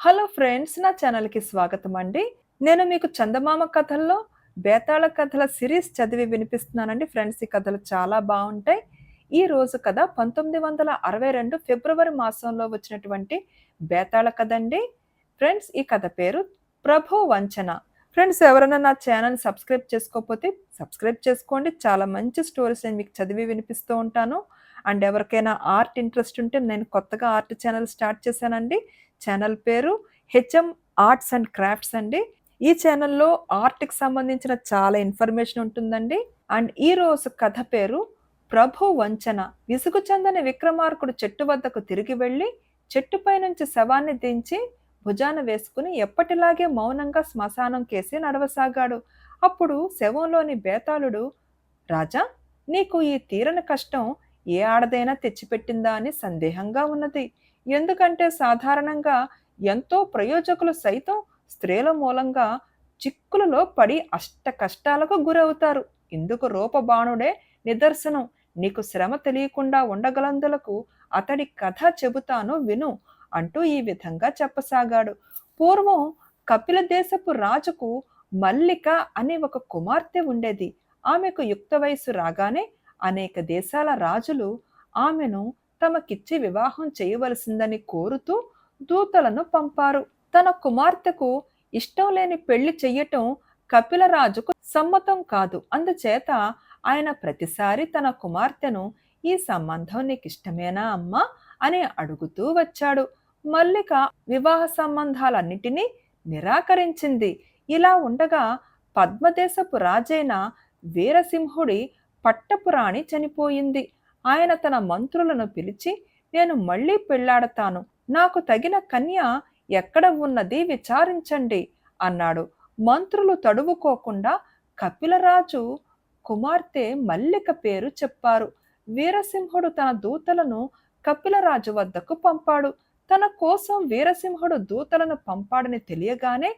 Hello friends నా ఛానల్కి స్వాగతం అండి. నేను మీకు చందమామ కథల్లో బేతాళ కథల సిరీస్ చదివి వినిపిస్తున్నానండి. ఫ్రెండ్స్ ఈ కథలు చాలా బాగుంటాయి. ఈ రోజు కథ పంతొమ్మిది వందల అరవై రెండు ఫిబ్రవరి మాసంలో వచ్చినటువంటి బేతాళ కథ అండి. ఫ్రెండ్స్ ఈ కథ పేరు ప్రభు వంచన. ఫ్రెండ్స్ ఎవరైనా నా ఛానల్ సబ్స్క్రైబ్ చేసుకోకపోతే సబ్స్క్రైబ్ చేసుకోండి. చాలా మంచి స్టోరీస్ నేను మీకు చదివి వినిపిస్తూ ఉంటాను. అండ్ ఎవరికైనా ఆర్ట్ ఇంట్రెస్ట్ ఉంటే నేను కొత్తగా ఆర్ట్ ఛానల్ స్టార్ట్ చేశానండి. ఛానల్ పేరు హెచ్ఎం ఆర్ట్స్ అండ్ క్రాఫ్ట్స్ అండి. ఈ ఛానల్లో ఆర్ట్కి సంబంధించిన చాలా ఇన్ఫర్మేషన్ ఉంటుందండి. అండ్ ఈ రోజు కథ పేరు ప్రభు వంచన. విసుగు చెందని విక్రమార్కుడు చెట్టు వద్దకు తిరిగి వెళ్ళి చెట్టుపై నుంచి శవాన్ని దించి భుజాన వేసుకుని ఎప్పటిలాగే మౌనంగా శ్మశానం కేసి నడవసాగాడు. అప్పుడు శవంలోని బేతాళుడు రాజా నీకు ఈ తీరని కష్టం ఏ ఆడదైనా తెచ్చిపెట్టిందా? అని సందేహంగా ఉన్నది. ఎందుకంటే సాధారణంగా ఎంతో ప్రయోజకులు సైతం స్త్రీల మూలంగా చిక్కులలో పడి అష్ట కష్టాలకు గురవుతారు. ఇందుకు రూపబాణుడే నిదర్శనం. నీకు శ్రమ తెలియకుండా ఉండగలందులకు అతడి కథ చెబుతాను విను అంటూ ఈ విధంగా చెప్పసాగాడు. పూర్వం కపిల దేశపు రాజుకు మల్లిక అనే ఒక కుమార్తె ఉండేది. ఆమెకు యుక్త వయసు రాగానే అనేక దేశాల రాజులు ఆమెను తమకిచ్చి వివాహం చేయవలసిందని కోరుతూ దూతలను పంపారు. తన కుమార్తెకు ఇష్టం లేని పెళ్ళి చెయ్యటం కపిలరాజుకు సమ్మతం కాదు. అందుచేత ఆయన ప్రతిసారి తన కుమార్తెను ఈ సంబంధం నీకు ఇష్టమేనా అమ్మా? అని అడుగుతూ వచ్చాడు. మల్లిక వివాహ సంబంధాలన్నిటినీ నిరాకరించింది. ఇలా ఉండగా పద్మదేశపు రాజైన వీరసింహుడి పట్టపురాణి చనిపోయింది. ఆయన తన మంత్రులను పిలిచి నేను మళ్ళీ పెళ్ళాడతాను నాకు తగిన కన్య ఎక్కడ ఉన్నది విచారించండి అన్నాడు. మంత్రులు తడువుకోకుండా కపిలరాజు కుమార్తె మల్లిక పేరు చెప్పారు. వీరసింహుడు తన దూతలను కపిలరాజు వద్దకు పంపాడు. తన కోసం వీరసింహుడు దూతలను పంపాడని తెలియగానే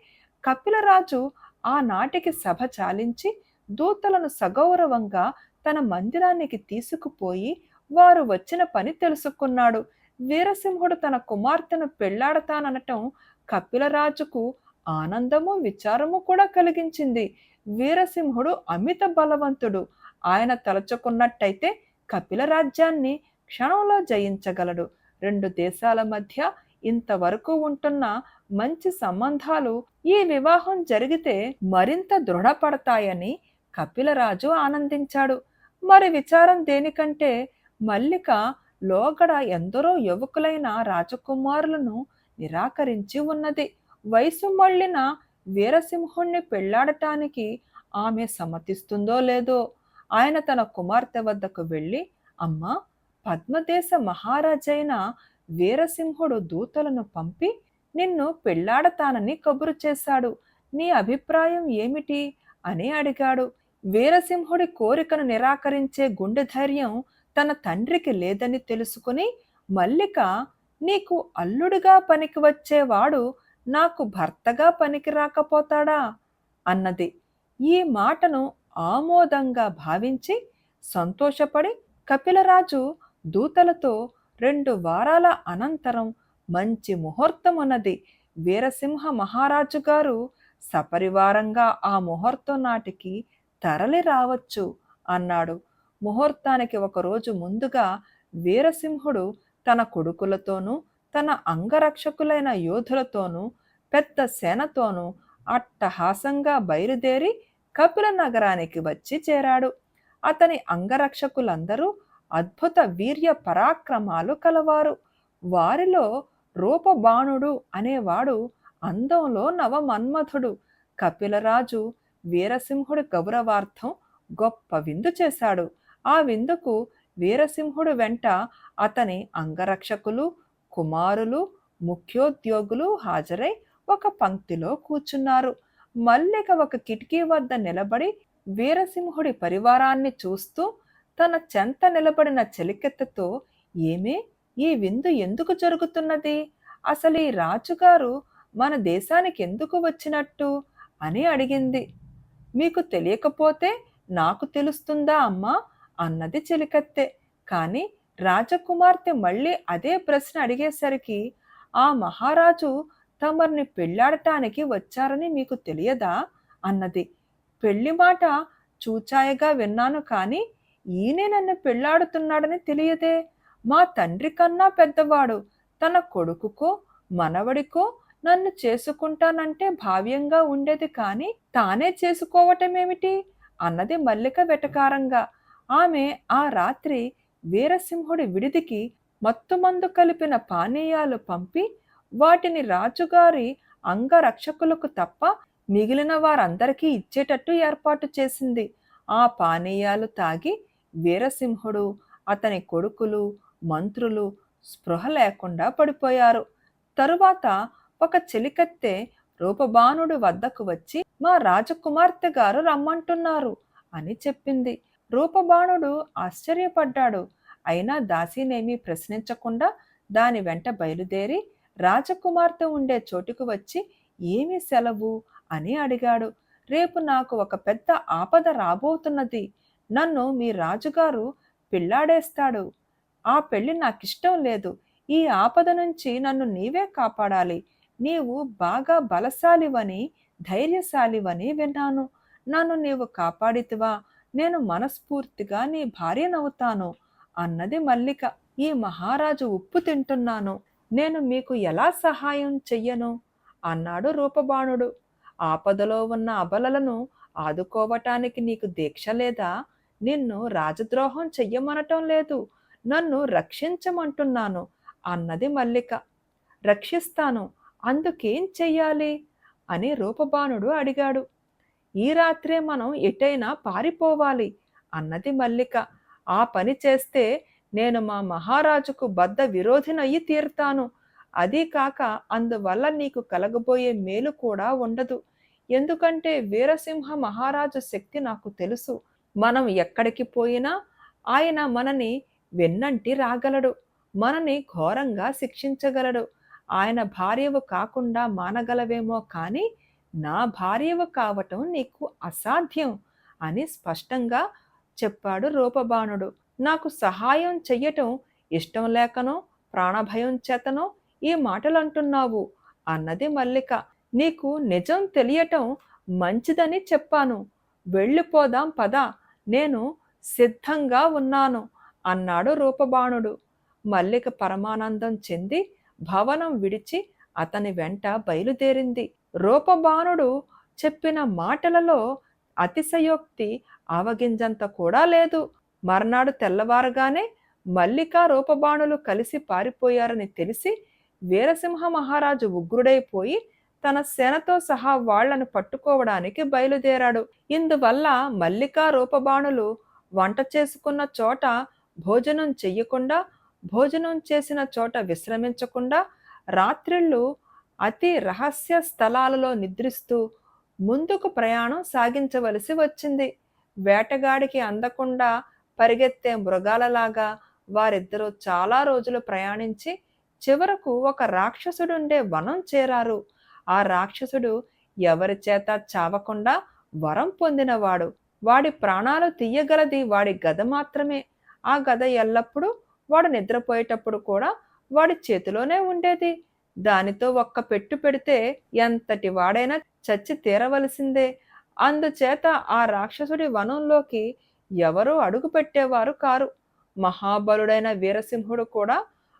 కపిలరాజు ఆనాటికి సభ చాలించి దూతలను సగౌరవంగా తన మందిరానికి తీసుకుపోయి వారు వచ్చిన పని తెలుసుకున్నాడు. వీరసింహుడు తన కుమార్తెను పెళ్ళాడతాననటం కపిలరాజుకు ఆనందము విచారము కూడా కలిగించింది. వీరసింహుడు అమిత బలవంతుడు. ఆయన తలచుకున్నట్టయితే కపిల రాజ్యాన్ని క్షణంలో జయించగలడు. రెండు దేశాల మధ్య ఇంతవరకు ఉంటున్న మంచి సంబంధాలు ఈ వివాహం జరిగితే మరింత దృఢపడతాయని కపిలరాజు ఆనందించాడు. మరి విచారం దేనికంటే మల్లిక లోగడ ఎందరో యువకులైన రాజకుమారులను నిరాకరించి ఉన్నది. వయసు మళ్ళిన వీరసింహుణ్ణి పెళ్ళాడటానికి ఆమె సమ్మతిస్తుందో లేదో? ఆయన తన కుమార్తె వద్దకు వెళ్ళి అమ్మా పద్మదేశ మహారాజైన వీరసింహుడు దూతలను పంపి నిన్ను పెళ్ళాడతానని కబురు చేశాడు. నీ అభిప్రాయం ఏమిటి? అని అడిగాడు. వీరసింహుడి కోరికను నిరాకరించే గుండె ధైర్యం తన తండ్రికి లేదని తెలుసుకుని మల్లిక నీకు అల్లుడిగా పనికి వచ్చేవాడు నాకు భర్తగా పనికి రాకపోతాడా అన్నది. ఈ మాటను ఆమోదంగా భావించి సంతోషపడి కపిలరాజు దూతలతో రెండు వారాల అనంతరం మంచి ముహూర్తం ఉన్నది వీరసింహ మహారాజు గారు సపరివారంగా ఆ ముహూర్తం నాటికి తరలి రావచ్చు అన్నాడు. ముహూర్తానికి ఒకరోజు ముందుగా వీరసింహుడు తన కొడుకులతోనూ తన అంగరక్షకులైన యోధులతోనూ పెద్ద సేనతోనూ అట్టహాసంగా బయలుదేరి కపిల నగరానికి వచ్చి చేరాడు. అతని అంగరక్షకులందరూ అద్భుత వీర్య పరాక్రమాలు కలవారు. వారిలో రూపబాణుడు అనేవాడు అందంలో నవమన్మథుడు. కపిలరాజు వీరసింహుడి గౌరవార్థం గొప్ప విందు చేశాడు. ఆ విందుకు వీరసింహుడు వెంట అతని అంగరక్షకులు కుమారులు ముఖ్యోద్యోగులు హాజరై ఒక పంక్తిలో కూర్చున్నారు. మల్లిక ఒక కిటికీ వద్ద నిలబడి వీరసింహుడి పరివారాన్ని చూస్తూ తన చెంత నిలబడిన చెలికెత్తతో ఏమే ఈ విందు ఎందుకు జరుగుతున్నది? అసలు ఈ రాజుగారు మన దేశానికి ఎందుకు వచ్చినట్టు? అని అడిగింది. మీకు తెలియకపోతే నాకు తెలుస్తుందా అమ్మా? అన్నది చెలికత్తె. కానీ రాజకుమార్తె మళ్ళీ అదే ప్రశ్న అడిగేసరికి ఆ మహారాజు తమరిని పెళ్ళాడటానికి వచ్చారని మీకు తెలియదా? అన్నది. పెళ్ళి మాట చూచాయగా విన్నాను కానీ ఈయనే నన్ను పెళ్ళాడుతున్నాడని తెలియదే. మా తండ్రి కన్నా పెద్దవాడు. తన కొడుకుకో మనవడికో నన్ను చేసుకుంటానంటే భావ్యంగా ఉండేది కానీ తానే చేసుకోవటమేమిటి? అన్నది మల్లిక వెటకారంగా. ఆమె ఆ రాత్రి వీరసింహుడి విడిదికి మత్తుమందు కలిపిన పానీయాలు పంపి వాటిని రాజుగారి అంగరక్షకులకు తప్ప మిగిలిన వారందరికీ ఇచ్చేటట్టు ఏర్పాటు చేసింది. ఆ పానీయాలు తాగి వీరసింహుడు అతని కొడుకులు మంత్రులు స్పృహ లేకుండా పడిపోయారు. తరువాత ఒక చెలికత్తె రూపబాణుడు వద్దకు వచ్చి మా రాజకుమార్తె గారు రమ్మంటున్నారు అని చెప్పింది. రూపబాణుడు ఆశ్చర్యపడ్డాడు. అయినా దాసినేమీ ప్రశ్నించకుండా దాని వెంట బయలుదేరి రాజకుమార్తె ఉండే చోటుకు వచ్చి ఏమి సెలవు? అని అడిగాడు. రేపు నాకు ఒక పెద్ద ఆపద రాబోతున్నది. నన్ను మీ రాజుగారు పిల్లాడేస్తాడు ఆ పెళ్ళి నాకిష్టం లేదు. ఈ ఆపద నుంచి నన్ను నీవే కాపాడాలి. నీవు బాగా బలశాలివని ధైర్యశాలివని విన్నాను. నన్ను నీవు కాపాడితివా. నేను మనస్ఫూర్తిగా నీ భార్యనవుతాను అన్నది మల్లిక ఈ మహారాజు ఉప్పు తింటున్నాను. నేను మీకు ఎలా సహాయం చెయ్యను? అన్నాడు రూపబాణుడు. ఆపదలో ఉన్న అబలలను ఆదుకోవటానికి నీకు దీక్ష లేదా? నిన్ను రాజద్రోహం చెయ్యమనటం లేదు. నన్ను రక్షించమంటున్నాను అన్నది మల్లిక. రక్షిస్తాను. అందుకేం చెయ్యాలి? అని రూపబాణుడు అడిగాడు. ఈ రాత్రే మనం ఎటైనా పారిపోవాలి అన్నది మల్లిక. ఆ పని చేస్తే నేను మా మహారాజుకు బద్ద విరోధినయ్యి తీరుతాను. అదీ కాక అందువల్ల నీకు కలగబోయే మేలు కూడా ఉండదు. ఎందుకంటే వీరసింహ మహారాజు శక్తి నాకు తెలుసు. మనం ఎక్కడికి పోయినా ఆయన మనని వెన్నంటి రాగలడు. మనని ఘోరంగా శిక్షించగలడు. ఆయన భార్యవు కాకుండా మానగలవేమో కానీ నా భార్యవు కావటం నీకు అసాధ్యం అని స్పష్టంగా చెప్పాడు రూపబాణుడు. నాకు సహాయం చెయ్యటం ఇష్టం లేకనో ప్రాణభయం చేతనో ఈ మాటలు అంటున్నావు అన్నది మల్లిక. నీకు నిజం తెలియటం మంచిదని చెప్పాను. వెళ్ళిపోదాం పద నేను సిద్ధంగా ఉన్నాను అన్నాడు రూపబాణుడు. మల్లిక పరమానందం చెంది భవనం విడిచి అతని వెంట బయలుదేరింది. రూపబాణుడు చెప్పిన మాటలలో అతిశయోక్తి ఆవగింజంత కూడా లేదు. మర్నాడు తెల్లవారగానే మల్లికా రూపబాణులు కలిసి పారిపోయారని తెలిసి వీరసింహ మహారాజు ఉగ్రుడైపోయి తన సేనతో సహా వాళ్ళను పట్టుకోవడానికి బయలుదేరాడు. ఇందువల్ల మల్లికా రూపబాణులు వంట చేసుకున్న చోట భోజనం చెయ్యకుండా భోజనం చేసిన చోట విశ్రమించకుండా రాత్రిళ్ళు అతి రహస్య స్థలాలలో నిద్రిస్తూ ముందుకు ప్రయాణం సాగించవలసి వచ్చింది. వేటగాడికి అందకుండా పరిగెత్తే మృగాలలాగా వారిద్దరూ చాలా రోజులు ప్రయాణించి చివరకు ఒక రాక్షసుడుండే వనం చేరారు. ఆ రాక్షసుడు ఎవరి చేత చావకుండా వరం పొందినవాడు. వాడి ప్రాణాలు తీయగలది వాడి గద మాత్రమే. ఆ గద ఎల్లప్పుడూ వాడు నిద్రపోయేటప్పుడు కూడా వాడి చేతిలోనే ఉండేది. దానితో ఒక్క పెట్టు పెడితే ఎంతటి వాడైనా చచ్చి తీరవలసిందే. అందుచేత ఆ రాక్షసుడి వనంలోకి ఎవరూ అడుగు పెట్టేవారు కారు. మహాబలుడైన వీరసింహుడు కూడా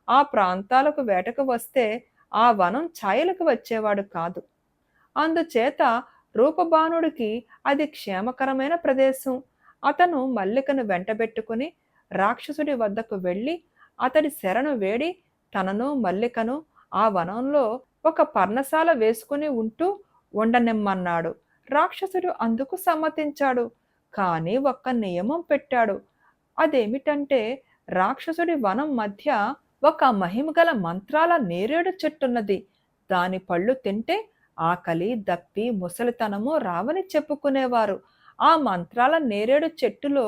ఆ ప్రాంతాలకు వేటకు వస్తే ఆ వనం ఛాయలకు వచ్చేవాడు కాదు. అందుచేత రూపబాణుడికి అది క్షేమకరమైన ప్రదేశం. అతను మల్లికను వెంటబెట్టుకుని రాక్షసుడి వద్దకు వెళ్ళి అతడి శరణు వేడి తనను మల్లికను ఆ వనంలో ఒక పర్ణశాల వేసుకుని ఉంటూ ఉండనిమ్మన్నాడు. రాక్షసుడు అందుకు సమ్మతించాడు. కానీ ఒక్క నియమం పెట్టాడు. అదేమిటంటే రాక్షసుడి వనం మధ్య ఒక మహిమగల మంత్రాల నేరేడు చెట్టున్నది. దాని పళ్ళు తింటే ఆకలి దప్పి ముసలితనము రావని చెప్పుకునేవారు. ఆ మంత్రాల నేరేడు చెట్టులో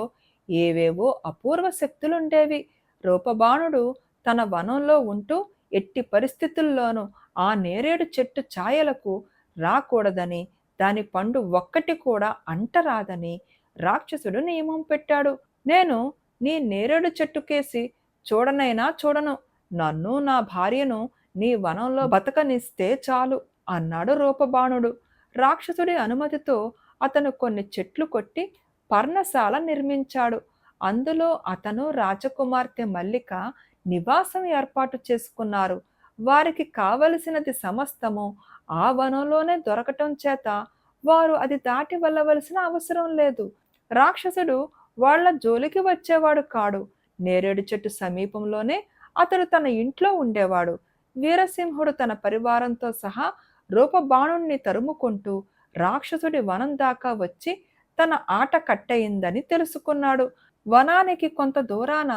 ఏవేవో అపూర్వ శక్తులుండేవి. రూపబాణుడు తన వనంలో ఉంటూ ఎట్టి పరిస్థితుల్లోనూ ఆ నేరేడు చెట్టు ఛాయలకు రాకూడదని దాని పండు ఒక్కటి కూడా అంటరాదని రాక్షసుడు నియమం పెట్టాడు. నేను నీ నేరేడు చెట్టుకేసి చూడనైనా చూడను. నన్ను నా భార్యను నీ వనంలో బతకనిస్తే చాలు అన్నాడు రూపబాణుడు. రాక్షసుడి అనుమతితో అతను కొన్ని చెట్లు కొట్టి పర్ణశాల నిర్మించాడు. అందులో అతను రాజకుమార్తె మల్లిక నివాసం ఏర్పాటు చేసుకున్నారు. వారికి కావలసినది సమస్తము ఆ వనంలోనే దొరకటం చేత వారు అది దాటి వెళ్ళవలసిన అవసరం లేదు. రాక్షసుడు వాళ్ళ జోలికి వచ్చేవాడు కాడు. నేరేడు చెట్టు సమీపంలోనే అతడు తన ఇంట్లో ఉండేవాడు. వీరసింహుడు తన పరివారంతో సహా రూపబాణుణ్ణి తరుముకుంటూ రాక్షసుడి వనం దాకా వచ్చి తన ఆట కట్టయిందని తెలుసుకున్నాడు. వనానికి కొంత దూరాన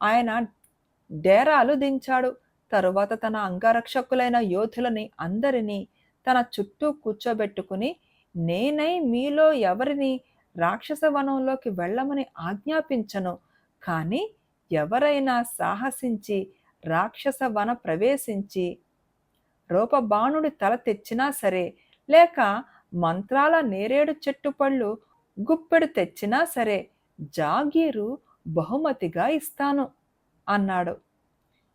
ఆయన డేరాలు దించాడు. తరువాత తన అంగరక్షకులైన యోధులని అందరినీ తన చుట్టూ కూర్చోబెట్టుకుని నేనై మీలో ఎవరిని రాక్షస వనంలోకి వెళ్ళమని ఆజ్ఞాపించను. కానీ ఎవరైనా సాహసించి రాక్షస వన ప్రవేశించి రూపబాణుడి తల తెచ్చినా సరే లేక మంత్రాల నేరేడు చెట్టు పళ్ళు గుప్పెడు తెచ్చినా సరే జాగీరు బహుమతిగా ఇస్తాను అన్నాడు.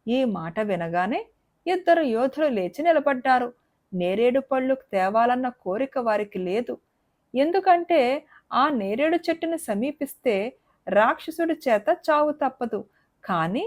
ఈ మాట వినగానే ఇద్దరు యోధులు లేచి నిలబడ్డారు. నేరేడు పళ్ళు తేవాలన్న కోరిక వారికి లేదు. ఎందుకంటే ఆ నేరేడు చెట్టుని సమీపిస్తే రాక్షసుడి చేత చావు తప్పదు. కానీ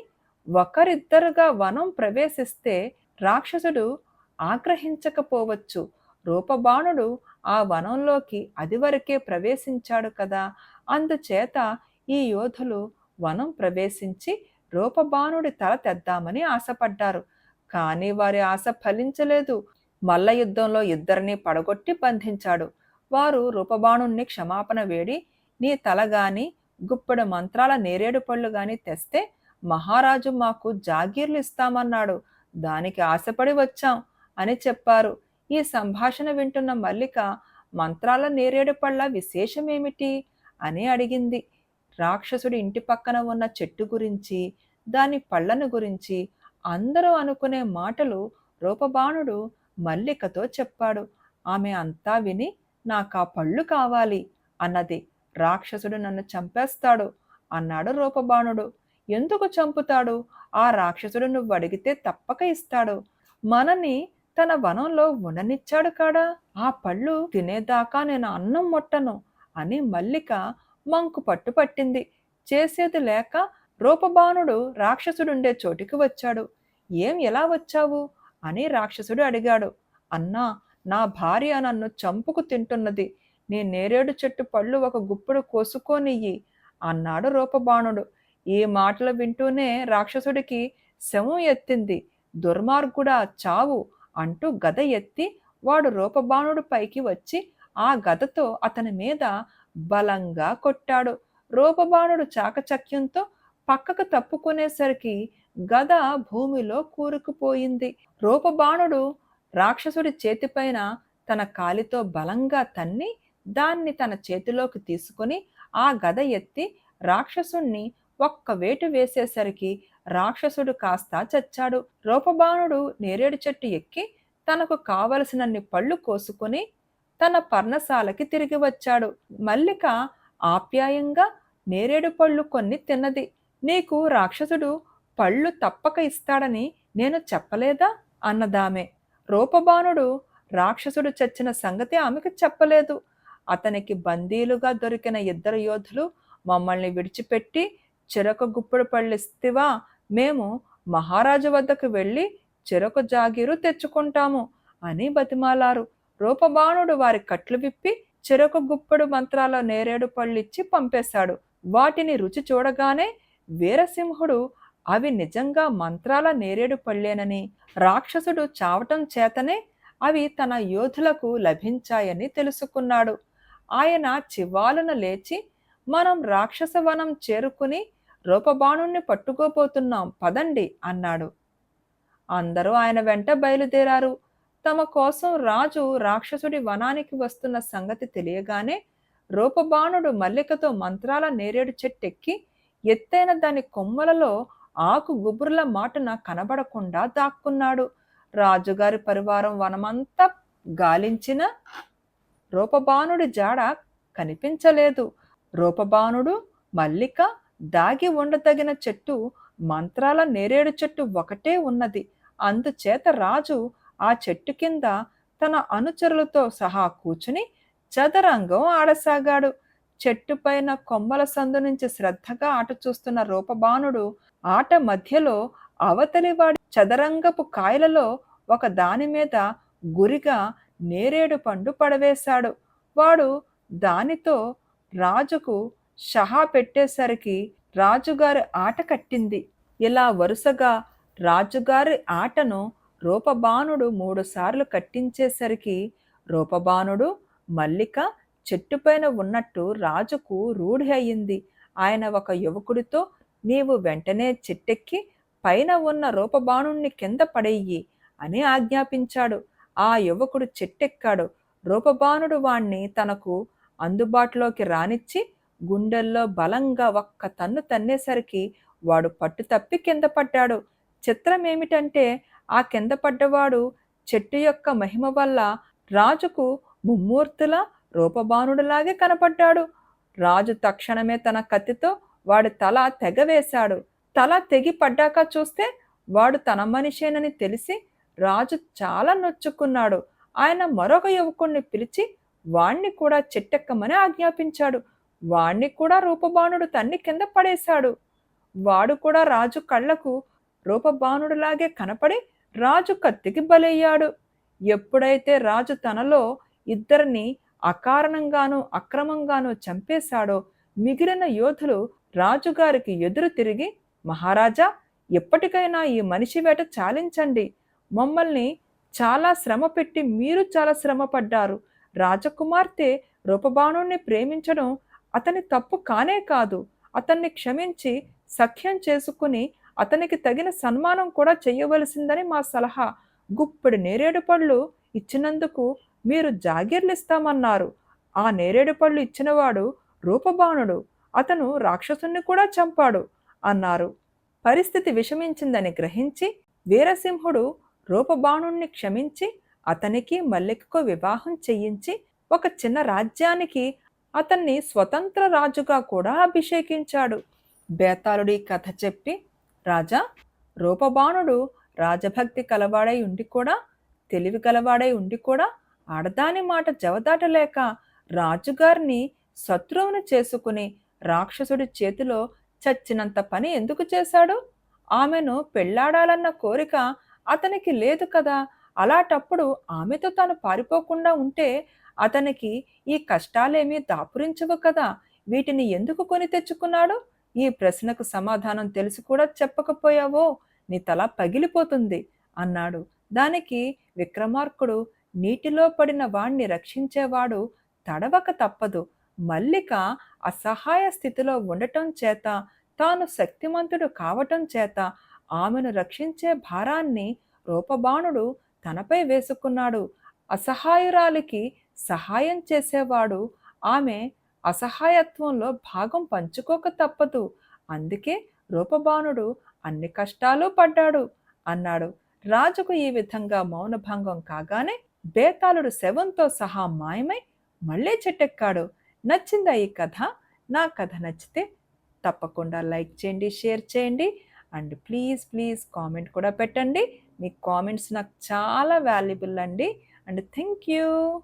ఒకరిద్దరుగా వనం ప్రవేశిస్తే రాక్షసుడు ఆగ్రహించకపోవచ్చు. రూపబాణుడు ఆ వనంలోకి అదివరకే ప్రవేశించాడు కదా. అందుచేత ఈ యోధులు వనం ప్రవేశించి రూపబాణుడి తల తెద్దామని ఆశపడ్డారు. కానీ వారి ఆశ ఫలించలేదు. మల్ల యుద్ధంలో ఇద్దరిని పడగొట్టి బంధించాడు. వారు రూపబాణుణ్ణి క్షమాపణ వేడి నీ తల గాని గుప్పెడు మంత్రాల నేరేడు పళ్ళు గాని తెస్తే మహారాజు మాకు జాగీర్లు ఇస్తామన్నాడు. దానికి ఆశపడి వచ్చాం అని చెప్పారు. ఈ సంభాషణ వింటున్న మల్లిక మంత్రాల నేరేడు పళ్ళ విశేషమేమిటి? అని అడిగింది. రాక్షసుడి ఇంటి పక్కన ఉన్న చెట్టు గురించి దాని పళ్ళను గురించి అందరూ అనుకునే మాటలు రూపబాణుడు మల్లికతో చెప్పాడు. ఆమె అంతా విని నాకు ఆ పళ్ళు కావాలి అన్నది. రాక్షసుడు నన్ను చంపేస్తాడు అన్నాడు రూపబాణుడు. ఎందుకు చంపుతాడు? ఆ రాక్షసుడు నువ్వు అడిగితే తప్పక ఇస్తాడు. మనని తన వనంలో ఉండనిచ్చాడు కాడా? ఆ పళ్ళు తినేదాకా నేను అన్నం ముట్టను అని మల్లిక మంకు పట్టు పట్టింది. చేసేది లేక రూపబాణుడు రాక్షసుడుండే చోటికి వచ్చాడు. ఏం ఎలా వచ్చావు? అని రాక్షసుడు అడిగాడు. అన్నా నా భార్య నన్ను చంపుకు తింటున్నది. నీ నేరేడు చెట్టు పళ్ళు ఒక గుప్పుడు కోసుకోనియ్యి అన్నాడు రూపబాణుడు. ఈ మాటలు వింటూనే రాక్షసుడికి శవం ఎత్తింది. దుర్మార్గుడా చావు. అంటూ గద ఎత్తి వాడు రూపబాణుడు పైకి వచ్చి ఆ గదతో అతని మీద బలంగా కొట్టాడు. రూపబాణుడు చాకచక్యంతో పక్కకు తప్పుకునేసరికి గద భూమిలో కూరుకుపోయింది. రూపబాణుడు రాక్షసుడి చేతిపైన తన కాలితో బలంగా తన్ని దాన్ని తన చేతిలోకి తీసుకుని ఆ గద ఎత్తి రాక్షసుణ్ణి ఒక్క వేటు వేసేసరికి రాక్షసుడు కాస్త చచ్చాడు. రూపబాణుడు నేరేడు చెట్టు ఎక్కి తనకు కావలసినన్ని పళ్ళు కోసుకుని తన పర్ణశాలకి తిరిగి వచ్చాడు. మల్లిక ఆప్యాయంగా నేరేడు పళ్ళు కొన్ని తిన్నది. నీకు రాక్షసుడు పళ్ళు తప్పక ఇస్తాడని నేను చెప్పలేదా? అన్నదామె. రూపబాణుడు రాక్షసుడు చచ్చిన సంగతి ఆమెకు చెప్పలేదు. అతనికి బందీలుగా దొరికిన ఇద్దరు యోధులు మమ్మల్ని విడిచిపెట్టి చిరక గుప్పుడు పళ్ళిస్తివా మేము మహారాజు వద్దకు వెళ్ళి చెరొక జాగీరు తెచ్చుకుంటాము అని బతిమాలారు. రూపబాణుడు వారి కట్లు విప్పి చెరొక గుప్పెడు మంత్రాల నేరేడు పళ్ళిచ్చి పంపేశాడు. వాటిని రుచి చూడగానే వీరసింహుడు అవి నిజంగా మంత్రాల నేరేడు పళ్ళేనని. రాక్షసుడు చావటం చేతనే అవి తన యోధులకు లభించాయని తెలుసుకున్నాడు. ఆయన చివాలున లేచి మనం రాక్షస వనం చేరుకుని రూపబాణుణ్ణి పట్టుకోపోతున్నాం పదండి అన్నాడు. అందరూ ఆయన వెంట బయలుదేరారు. తమ కోసం రాజు రాక్షసుడి వనానికి వస్తున్న సంగతి తెలియగానే రూపబాణుడు మల్లికతో మంత్రాల నేరేడు చెట్టెక్కి ఎత్తైన దాని కొమ్మలలో ఆకు గుబురుల మాటున కనబడకుండా దాక్కున్నాడు. రాజుగారి పరివారం వనమంతా గాలించిన రూపబాణుడి జాడ కనిపించలేదు. రూపబాణుడు మల్లిక దాగి ఉండదగిన చెట్టు మంత్రాల నేరేడు చెట్టు ఒకటే ఉన్నది. అందుచేత రాజు ఆ చెట్టు కింద తన అనుచరులతో సహా కూర్చుని చదరంగం ఆడసాగాడు. చెట్టుపైన కొమ్మల సందు నుంచి శ్రద్ధగా ఆట చూస్తున్న రూపబాణుడు ఆట మధ్యలో అవతలివాడి చదరంగపు కాయలలో ఒక దాని మీద గురిగా నేరేడు పండు పడవేశాడు. వాడు దానితో రాజుకు షహా పెట్టేసరికి రాజుగారి ఆట కట్టింది. ఇలా వరుసగా రాజుగారి ఆటను రూపబాణుడు మూడుసార్లు కట్టించేసరికి రూపబాణుడు మల్లిక చెట్టుపైన ఉన్నట్టు రాజుకు రూఢి అయింది. ఆయన ఒక యువకుడితో నీవు వెంటనే చెట్టెక్కి పైన ఉన్న రూపబాణుణ్ణి కింద పడెయ్యి అని ఆజ్ఞాపించాడు. ఆ యువకుడు చెట్టెక్కాడు. రూపబాణుడు వాణ్ణి తనకు అందుబాటులోకి రానిచ్చి గుండెల్లో బలంగా ఒక్క తన్ను తన్నేసరికి వాడు పట్టు తప్పి కింద పడ్డాడు. చిత్రం ఏమిటంటే ఆ కింద పడ్డవాడు చెట్టు యొక్క మహిమ వల్ల రాజుకు ముమ్మూర్తుల రూపబాణుడిలాగే కనపడ్డాడు. రాజు తక్షణమే తన కత్తితో వాడి తల తెగవేశాడు. తల తెగి పడ్డాక చూస్తే వాడు తన మనిషేనని తెలిసి రాజు చాలా నొచ్చుకున్నాడు. ఆయన మరొక యువకుణ్ణి పిలిచి వాణ్ణి కూడా చెట్టెక్కమని ఆజ్ఞాపించాడు. వాణ్ణి కూడా రూపబాణుడు తన్ని కింద పడేశాడు. వాడు కూడా రాజు కళ్ళకు రూపబాణుడులాగే కనపడి రాజు కత్తికి బలయ్యాడు. ఎప్పుడైతే రాజు తనలో ఇద్దరిని అకారణంగానూ అక్రమంగానూ చంపేశాడో మిగిలిన యోధులు రాజుగారికి ఎదురు తిరిగి మహారాజా ఎప్పటికైనా ఈ మనిషి వేట చాలించండి. మమ్మల్ని చాలా శ్రమ పెట్టి మీరు చాలా శ్రమ పడ్డారు. రాజకుమార్తె రూపబాణుణ్ణి ప్రేమించడం అతని తప్పు కానే కాదు. అతన్ని క్షమించి సఖ్యం చేసుకుని అతనికి తగిన సన్మానం కూడా చేయవలసిందని మా సలహా. గుప్పెడు నేరేడు పళ్ళు ఇచ్చినందుకు మీరు జాగీర్లిస్తామన్నారు ఆ నేరేడు పళ్ళు ఇచ్చినవాడు రూపబాణుడు. అతను రాక్షసుని కూడా చంపాడు అన్నారు. పరిస్థితి విషమించిందని గ్రహించి వీరసింహుడు రూపబాణుణ్ణి క్షమించి అతనికి మల్లికకు వివాహం చెయ్యించి ఒక చిన్న రాజ్యానికి అతన్ని స్వతంత్ర రాజుగా కూడా అభిషేకించాడు. బేతాళుడి కథ చెప్పి రాజా రూపబాణుడు రాజభక్తి కలవాడై ఉండి కూడా తెలివి కలవాడై ఉండి కూడా ఆడదాని మాట జవదాటలేక రాజుగారిని శత్రువును చేసుకుని రాక్షసుడి చేతిలో చచ్చినంత పని ఎందుకు చేశాడు? ఆమెను పెళ్ళాడాలన్న కోరిక అతనికి లేదు కదా. అలాటప్పుడు ఆమెతో తాను పారిపోకుండా ఉంటే అతనికి ఈ కష్టాలేమీ దాపురించవు కదా? వీటిని ఎందుకు కొని తెచ్చుకున్నాడు? ఈ ప్రశ్నకు సమాధానం తెలిసి కూడా చెప్పకపోయావో? నీ తల పగిలిపోతుంది అన్నాడు. దానికి విక్రమార్కుడు నీటిలో పడిన వాణ్ణి రక్షించేవాడు తడవక తప్పదు. మల్లిక అసహాయ స్థితిలో ఉండటం చేత తాను శక్తిమంతుడు కావటం చేత ఆమెను రక్షించే భారాన్ని రూపబాణుడు తనపై వేసుకున్నాడు. అసహాయురాలికి సహాయం చేసేవాడు. ఆమె అసహాయత్వంలో భాగం పంచుకోక తప్పదు. అందుకే రూపబాణుడు అన్ని కష్టాలు పడ్డాడు అన్నాడు. రాజుకు ఈ విధంగా మౌనభంగం కాగానే బేతాళుడు శవంతో సహా మాయమై మళ్ళీ చెట్టెక్కాడు. నచ్చిందా ఈ కథ? నా కథ నచ్చితే తప్పకుండా లైక్ చేయండి షేర్ చేయండి. అండ్ ప్లీజ్ ప్లీజ్ కామెంట్ కూడా పెట్టండి. మీ కామెంట్స్ నాకు చాలా వాల్యుబుల్ అండి. And thank you.